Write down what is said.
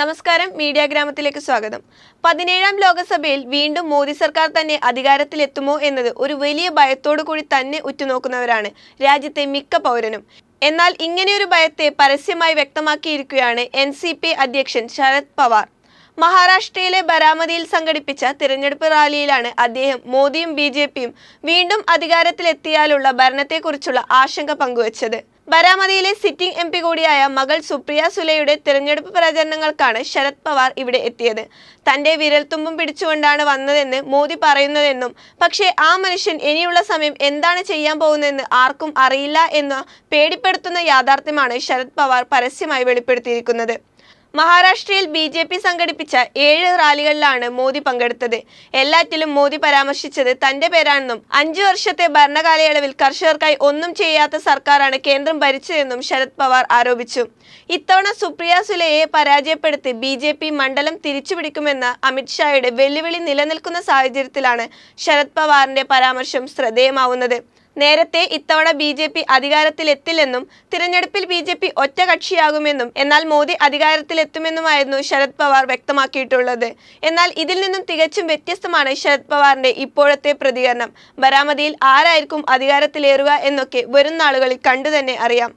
നമസ്കാരം മീഡിയ ഗ്രാമത്തിലേക്ക് സ്വാഗതം. പതിനേഴാം ലോകസഭയിൽ വീണ്ടും മോദി സർക്കാർ തന്നെ അധികാരത്തിലെത്തുമോ എന്നത് ഒരു വലിയ ഭയത്തോടു കൂടി തന്നെ ഉറ്റുനോക്കുന്നവരാണ് രാജ്യത്തെ മിക്ക പൗരനും. എന്നാൽ ഇങ്ങനെയൊരു ഭയത്തെ പരസ്യമായി വ്യക്തമാക്കിയിരിക്കുകയാണ് എൻ അധ്യക്ഷൻ ശരത് പവാർ. മഹാരാഷ്ട്രയിലെ ബരാമതിയിൽ സംഘടിപ്പിച്ച തിരഞ്ഞെടുപ്പ് റാലിയിലാണ് അദ്ദേഹം മോദിയും ബി ജെ പിയും വീണ്ടും അധികാരത്തിലെത്തിയാലുള്ള ഭരണത്തെക്കുറിച്ചുള്ള ആശങ്ക പങ്കുവച്ചത്. ബരാമതിയിലെ സിറ്റിംഗ് എം പി കൂടിയായ മകൾ സുപ്രിയ സുലയുടെ തിരഞ്ഞെടുപ്പ് പ്രചരണങ്ങൾക്കാണ് ശരത് പവാർ ഇവിടെ എത്തിയത്. തന്റെ വിരൽത്തുമ്പും പിടിച്ചുകൊണ്ടാണ് വന്നതെന്ന് മോദി പറയുന്നതെന്നും പക്ഷേ ആ മനുഷ്യൻ ഇനിയുള്ള സമയം എന്താണ് ചെയ്യാൻ പോകുന്നതെന്ന് ആർക്കും അറിയില്ല എന്ന് പേടിപ്പെടുത്തുന്ന യാഥാർത്ഥ്യമാണ് ശരത് പവാർ പരസ്യമായി വെളിപ്പെടുത്തിയിരിക്കുന്നത്. മഹാരാഷ്ട്രയിൽ ബി ജെ പി സംഘടിപ്പിച്ച ഏഴ് റാലികളിലാണ് മോദി പങ്കെടുത്തത്. എല്ലാറ്റിലും മോദി പരാമർശിച്ചത് തന്റെ പേരാണെന്നും അഞ്ചു വർഷത്തെ ഭരണകാലയളവിൽ കർഷകർക്കായി ഒന്നും ചെയ്യാത്ത സർക്കാരാണ് കേന്ദ്രം ഭരിച്ചതെന്നും ശരത് പവാർ ആരോപിച്ചു. ഇത്തവണ സുപ്രിയ സുലയെ പരാജയപ്പെടുത്തി ബി ജെ പി മണ്ഡലം തിരിച്ചുപിടിക്കുമെന്ന അമിത്ഷായുടെ വെല്ലുവിളി നിലനിൽക്കുന്ന സാഹചര്യത്തിലാണ് ശരത് പവാറിന്റെ പരാമർശം ശ്രദ്ധേയമാവുന്നത്. നേരത്തെ ഇത്തവണ ബി ജെ പി അധികാരത്തിലെത്തില്ലെന്നും തിരഞ്ഞെടുപ്പിൽ ബി ജെ പി ഒറ്റകക്ഷിയാകുമെന്നും എന്നാൽ മോദി അധികാരത്തിലെത്തുമെന്നുമായിരുന്നു ശരത് പവാർ വ്യക്തമാക്കിയിട്ടുള്ളത്. എന്നാൽ ഇതിൽ നിന്നും തികച്ചും വ്യത്യസ്തമാണ് ശരത് പവാറിന്റെ ഇപ്പോഴത്തെ പ്രതികരണം. ബരാമതിയിൽ ആരായിരിക്കും അധികാരത്തിലേറുക എന്നൊക്കെ വരും നാളുകളിൽ കണ്ടു തന്നെ അറിയാം.